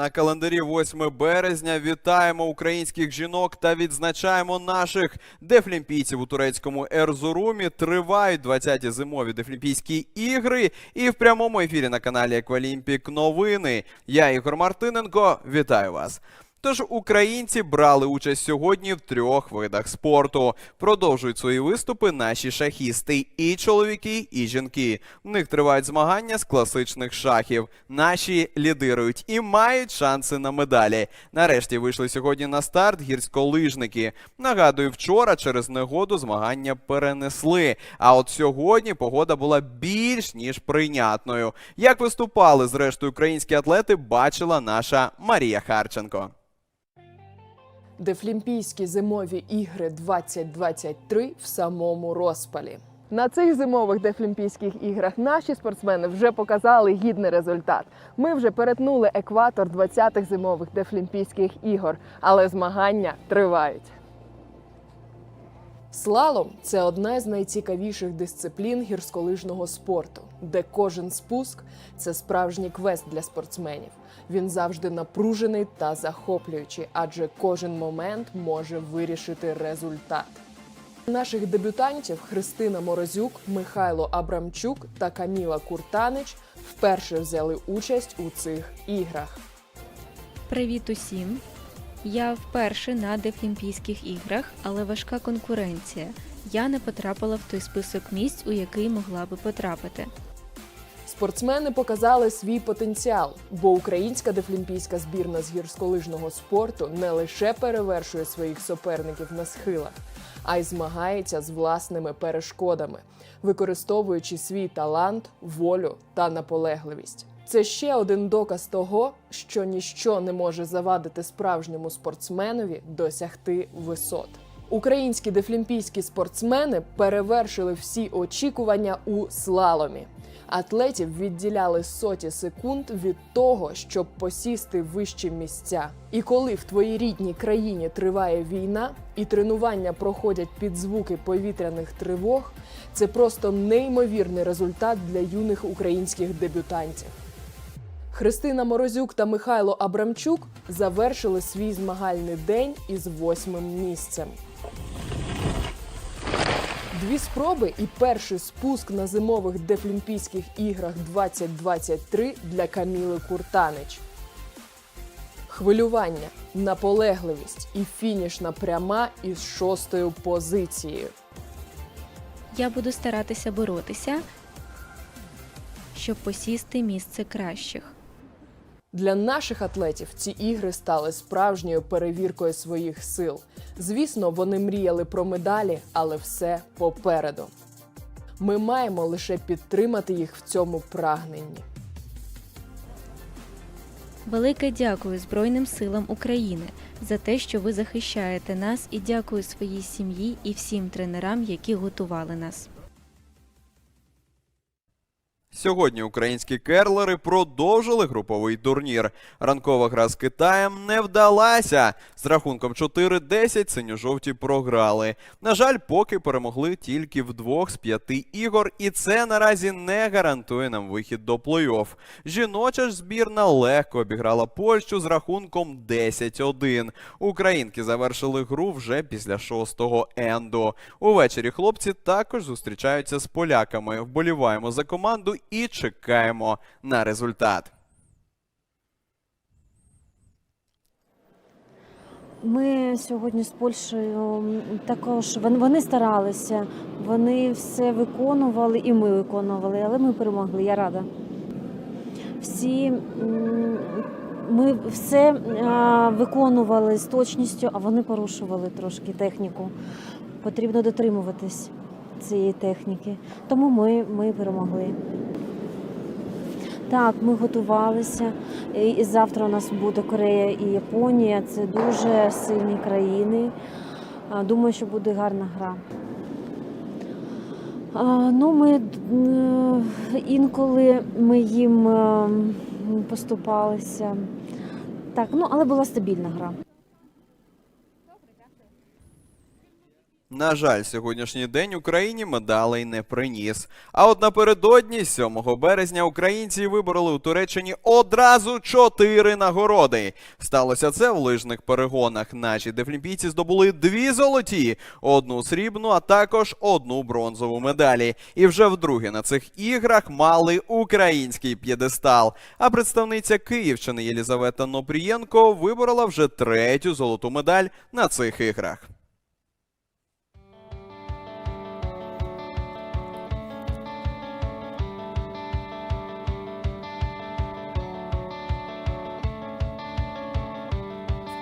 На календарі 8 березня вітаємо українських жінок та відзначаємо наших дефлімпійців у турецькому Ерзурумі. Тривають 20-ті зимові дефлімпійські ігри. І в прямому ефірі на каналі Еквалімпік новини. Я Ігор Мартиненко. Вітаю вас. Тож українці брали участь сьогодні в трьох видах спорту. Продовжують свої виступи наші шахісти, і чоловіки, і жінки. В них тривають змагання з класичних шахів. Наші лідирують і мають шанси на медалі. Нарешті вийшли сьогодні на старт гірськолижники. Нагадую, вчора через негоду змагання перенесли. А от сьогодні погода була більш ніж прийнятною. Як виступали зрештою українські атлети, бачила наша Марія Харченко. Дефлімпійські зимові ігри 2023 в самому розпалі. На цих зимових дефлімпійських іграх наші спортсмени вже показали гідний результат. Ми вже перетнули екватор 20-х зимових дефлімпійських ігор, але змагання тривають. Слалом це одна з найцікавіших дисциплін гірськолижного спорту, де кожен спуск це справжній квест для спортсменів. Він завжди напружений та захоплюючий, адже кожен момент може вирішити результат. Наших дебютантів Христина Морозюк, Михайло Абрамчук та Каміла Куртанич вперше взяли участь у цих іграх. Привіт усім! Я вперше на Дефлімпійських іграх, але важка конкуренція. Я не потрапила в той список місць, у який могла би потрапити. Спортсмени показали свій потенціал, бо українська дефлімпійська збірна з гірськолижного спорту не лише перевершує своїх суперників на схилах, а й змагається з власними перешкодами, використовуючи свій талант, волю та наполегливість. Це ще один доказ того, що ніщо не може завадити справжньому спортсменові досягти висот. Українські дефлімпійські спортсмени перевершили всі очікування у слаломі. Атлетів відділяли соті секунд від того, щоб посісти вищі місця. І коли в твоїй рідній країні триває війна і тренування проходять під звуки повітряних тривог, це просто неймовірний результат для юних українських дебютантів. Христина Морозюк та Михайло Абрамчук завершили свій змагальний день із восьмим місцем. Дві спроби і перший спуск на зимових Дефлімпійських іграх 2023 для Каміли Куртанич. Хвилювання, наполегливість і фінішна пряма із шостою позицією. Я буду старатися боротися, щоб посісти місце кращих. Для наших атлетів ці ігри стали справжньою перевіркою своїх сил. Звісно, вони мріяли про медалі, але все попереду. Ми маємо лише підтримати їх в цьому прагненні. Велике дякую Збройним силам України за те, що ви захищаєте нас, і дякую своїй сім'ї і всім тренерам, які готували нас. Сьогодні українські керлери продовжили груповий турнір. Ранкова гра з Китаєм не вдалася. З рахунком 4-10 синьо-жовті програли. На жаль, поки перемогли тільки в двох з п'яти ігор, і це наразі не гарантує нам вихід до плей-офф. Жіноча ж збірна легко обіграла Польщу з рахунком 10-1. Українки завершили гру вже після шостого енду. Увечері хлопці також зустрічаються з поляками. Вболіваємо за команду і чекаємо на результат. Ми сьогодні з Польщею також вони, старалися, вони все виконували і ми виконували, але ми перемогли. Я рада. Всі ми все виконували з точністю, а вони порушували трошки техніку. Потрібно дотримуватись цієї техніки. Тому ми, ми перемогли. Так, ми готувалися. І завтра у нас буде Корея і Японія. Це дуже сильні країни. Думаю, що буде гарна гра. Ну, ми е, інколи ми їм е, поступалися. Так, ну але була стабільна гра. На жаль, сьогоднішній день Україні медалей не приніс. А от напередодні, 7 березня, українці вибороли у Туреччині одразу чотири нагороди. Сталося це в лижних перегонах. Наші дефлімпійці здобули дві золоті, одну срібну, а також одну бронзову медалі. І вже вдруге на цих іграх мали український п'єдестал. А представниця Київщини Єлізавета Нопрієнко виборола вже третю золоту медаль на цих іграх.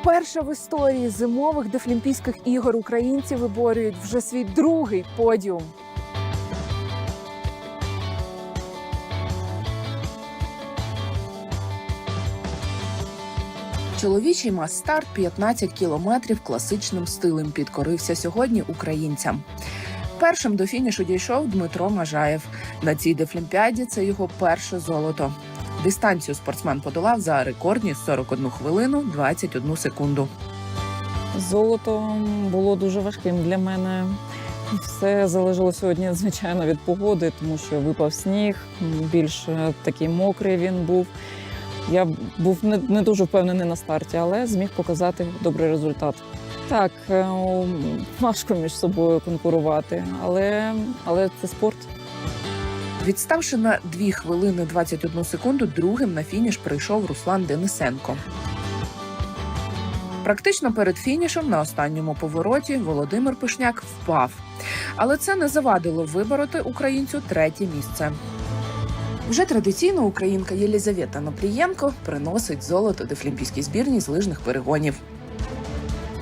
Вперше в історії зимових дефлімпійських ігор українці виборюють вже свій другий подіум. Чоловічий мас-старт 15 кілометрів класичним стилем підкорився сьогодні українцям. Першим до фінішу дійшов Дмитро Мажаєв. На цій дефлімпіаді це його перше золото. Дистанцію спортсмен подолав за рекордні 41 хвилину 21 секунду. Золото було дуже важким для мене. Все залежало сьогодні, звичайно, від погоди, тому що випав сніг, більш е, такий мокрий він був. Я був не, не дуже впевнений на старті, але зміг показати добрий результат. Так, е, важко між собою конкурувати, але, але це спорт. Відставши на 2 хвилини 21 секунду, другим на фініш прийшов Руслан Денисенко. Практично перед фінішем на останньому повороті Володимир Пишняк впав. Але це не завадило вибороти українцю третє місце. Вже традиційно українка Єлізавета Нопрієнко приносить золото дефлімпійській збірній з лижних перегонів.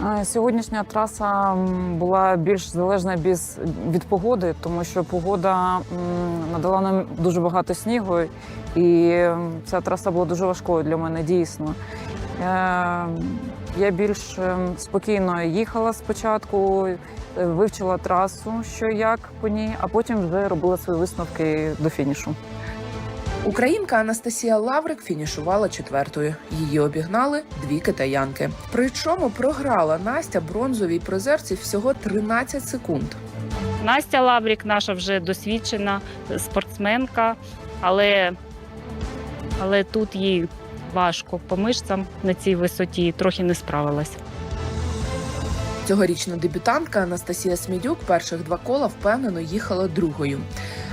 А Сьогоднішня траса була більш залежна від погоди, тому що погода надала нам дуже багато снігу, і ця траса була дуже важкою для мене дійсно. Е, Я більш ем, спокійно їхала спочатку, е, вивчила трасу, що як по ній, а потім вже робила свої висновки до фінішу. Українка Анастасія Лаврик фінішувала четвертою. Її обігнали дві китаянки. Причому програла Настя бронзовій призерці всього 13 секунд. Настя Лаврік, наша вже досвідчена спортсменка, але, але тут їй важко по мишцям на цій висоті, трохи не справилась. Цьогорічна дебютантка Анастасія Смідюк перших два кола впевнено їхала другою.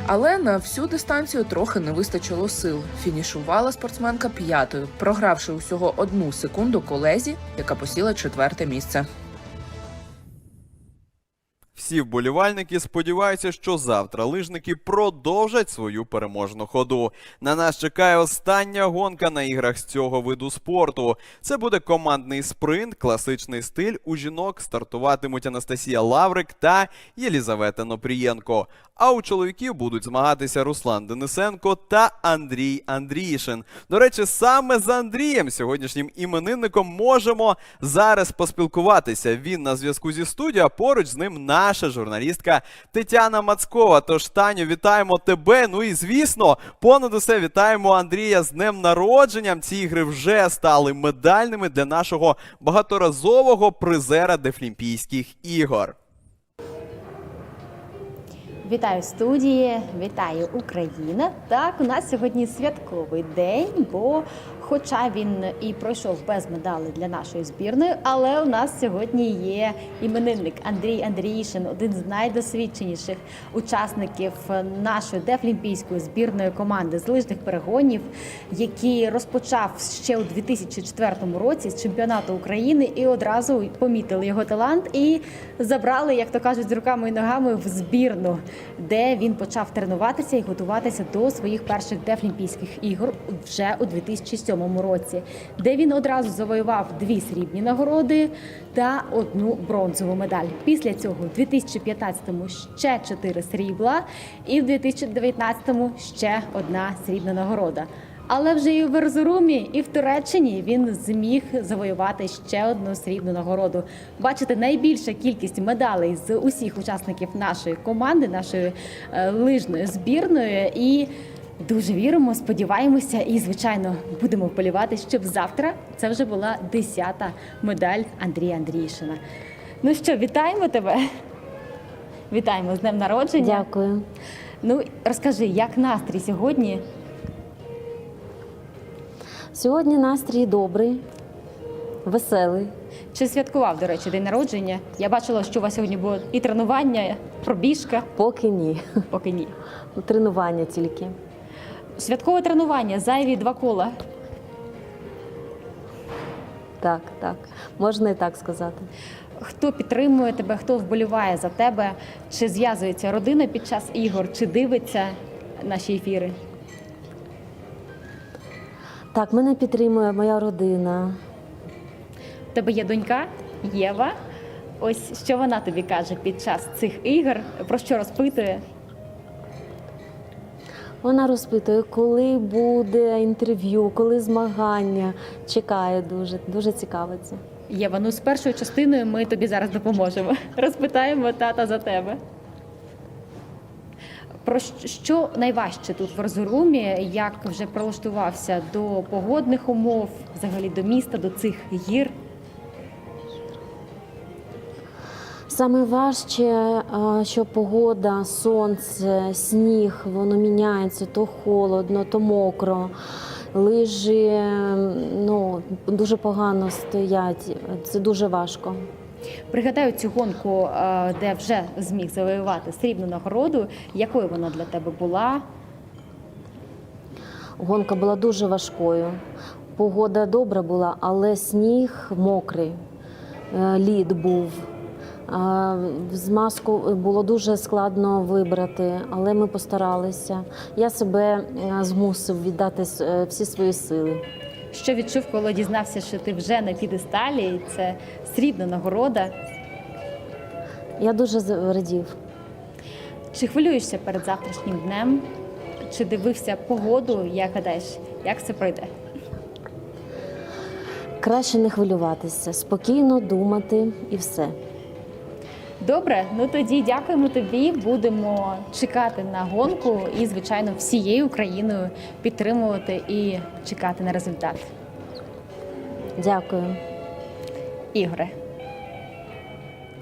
Але на всю дистанцію трохи не вистачило сил. Фінішувала спортсменка п'ятою, програвши усього одну секунду колезі, яка посіла четверте місце. Всі вболівальники сподіваються, що завтра лижники продовжать свою переможну ходу. На нас чекає остання гонка на іграх з цього виду спорту. Це буде командний спринт, класичний стиль. У жінок стартуватимуть Анастасія Лаврик та Єлізавета Нопрієнко. А у чоловіків будуть змагатися Руслан Денисенко та Андрій Андрійшин. До речі, саме з Андрієм, сьогоднішнім іменинником, можемо зараз поспілкуватися. Він на зв'язку зі студією, поруч з ним наша журналістка Тетяна Мацкова. Тож, Таню, вітаємо тебе. Ну і звісно, понад усе вітаємо Андрія з днем народженням. Ці ігри вже стали медальними для нашого багаторазового призера Дефлімпійських ігор. Вітаю студії, вітаю Україна. Так, у нас сьогодні святковий день, бо хоча він і пройшов без медалей для нашої збірної, але у нас сьогодні є іменинник Андрій Андрійшин, один з найдосвідченіших учасників нашої дефлімпійської збірної команди з лижних перегонів, який розпочав ще у 2004 році з чемпіонату України і одразу помітили його талант і забрали, як то кажуть, з руками і ногами в збірну, де він почав тренуватися і готуватися до своїх перших дефлімпійських ігор вже у 2007 році, де він одразу завоював дві срібні нагороди та одну бронзову медаль. Після цього у 2015-му ще чотири срібла, і в 2019-му ще одна срібна нагорода. Але вже і в Ерзурумі, і в Туреччині він зміг завоювати ще одну срібну нагороду. Бачите, найбільша кількість медалей з усіх учасників нашої команди, нашої е, лижної збірної. І дуже віримо, сподіваємося, і звичайно будемо вболівати, щоб завтра це вже була десята медаль Андрія Андрійшина. Ну що, вітаємо тебе! Вітаємо з днем народження. Дякую. Ну розкажи, як настрій сьогодні? Сьогодні настрій добрий, веселий. Чи святкував, до речі, день народження? Я бачила, що у вас сьогодні було і тренування, пробіжка, Поки ні. поки ні. Тренування тільки. Святкове тренування, зайві два кола. Так, так. Можна і так сказати. Хто підтримує тебе, хто вболіває за тебе? Чи зв'язується родина під час ігор, чи дивиться наші ефіри? Так, мене підтримує моя родина. У тебе є донька Єва. Ось що вона тобі каже під час цих ігор, про що розпитує? Вона розпитує, коли буде інтерв'ю, коли змагання. Чекає дуже, дуже цікавиться. Єва, ну з першою частиною ми тобі зараз допоможемо. Розпитаємо тата за тебе. Про що найважче тут в Розорумі, як вже прилаштувався до погодних умов, взагалі до міста, до цих гір? Саме важче, що погода, сонце, сніг, воно міняється, то холодно, то мокро. Лижі ну, дуже погано стоять. Це дуже важко. Пригадаю цю гонку, де вже зміг завоювати срібну нагороду. Якою вона для тебе була? Гонка була дуже важкою. Погода добра була, але сніг мокрий, е, лід був. А, Змазку було дуже складно вибрати, але ми постаралися. Я себе е, змусив віддати е, всі свої сили. Що відчув, коли дізнався, що ти вже на підесталі, і це срібна нагорода? Я дуже зрадів. Чи хвилюєшся перед завтрашнім днем? Чи дивився погоду? Як гадаєш, як це пройде? Краще не хвилюватися, спокійно думати і все. Добре, ну тоді дякуємо тобі. Будемо чекати на гонку і, звичайно, всією Україною підтримувати і чекати на результат. Дякую. Ігоре.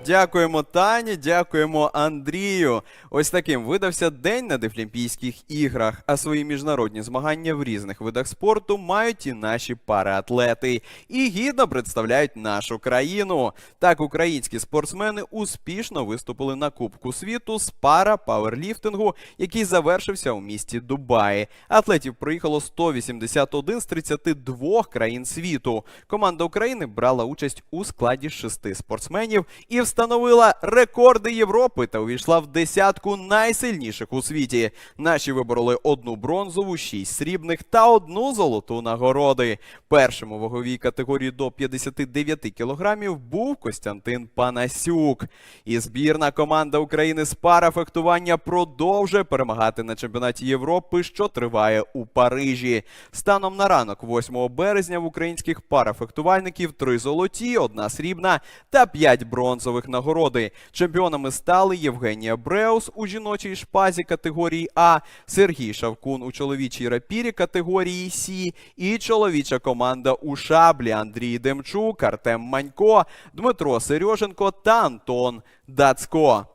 Дякуємо Тані, дякуємо Андрію. Ось таким видався день на Дефлімпійських іграх. А свої міжнародні змагання в різних видах спорту мають і наші параатлети. І гідно представляють нашу країну. Так, українські спортсмени успішно виступили на Кубку світу з пара пауерліфтингу, який завершився у місті Дубаї. Атлетів приїхало 181 з 32 країн світу. Команда України брала участь у складі шести спортсменів і встановила рекорди Європи та увійшла в десятку найсильніших у світі. Наші вибороли одну бронзову, шість срібних та одну золоту нагороди. Першим у ваговій категорії до 59 кілограмів був Костянтин Панасюк. І збірна команда України з парафехтування продовжує перемагати на чемпіонаті Європи, що триває у Парижі. Станом на ранок, 8 березня, в українських парафехтувальників три золоті, одна срібна та п'ять бронзових нагороди. Чемпіонами стали Євгенія Бреус у жіночій шпазі категорії А, Сергій Шавкун у чоловічій рапірі категорії Сі і чоловіча команда у шаблі Андрій Демчук, Артем Манько, Дмитро Сереженко та Антон Дацько.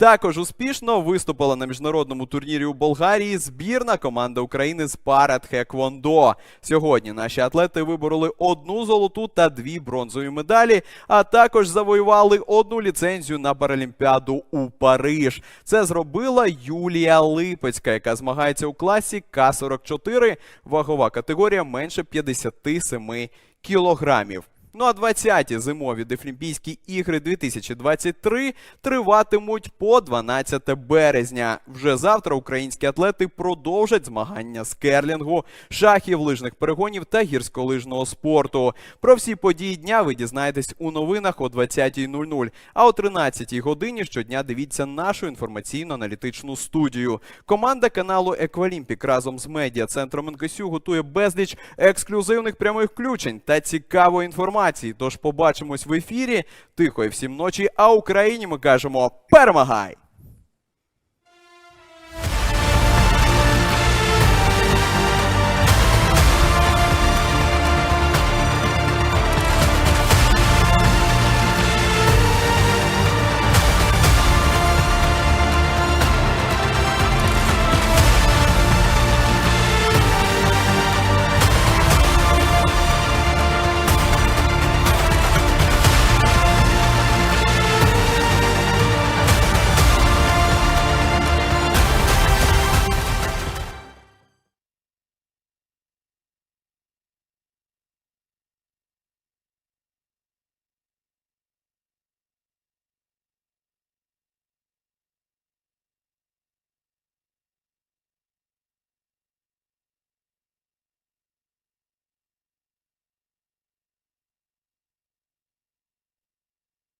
Також успішно виступила на міжнародному турнірі у Болгарії збірна команда України з парадхеквондо. Сьогодні наші атлети вибороли одну золоту та дві бронзові медалі, а також завоювали одну ліцензію на Паралімпіаду у Париж. Це зробила Юлія Липецька, яка змагається у класі К-44, вагова категорія менше 57 кілограмів. Ну а 20-ті зимові Дефлімпійські ігри 2023 триватимуть по 12 березня. Вже завтра українські атлети продовжать змагання з керлінгу, шахів, лижних перегонів та гірськолижного спорту. Про всі події дня ви дізнаєтесь у новинах о 20.00. А о 13-й годині щодня дивіться нашу інформаційно-аналітичну студію. Команда каналу Еквалімпік разом з медіа центром НКСЮ готує безліч ексклюзивних прямих включень та цікавої інформації. Тож побачимось в ефірі. Тихої всім ночі. А Україні ми кажемо перемагай!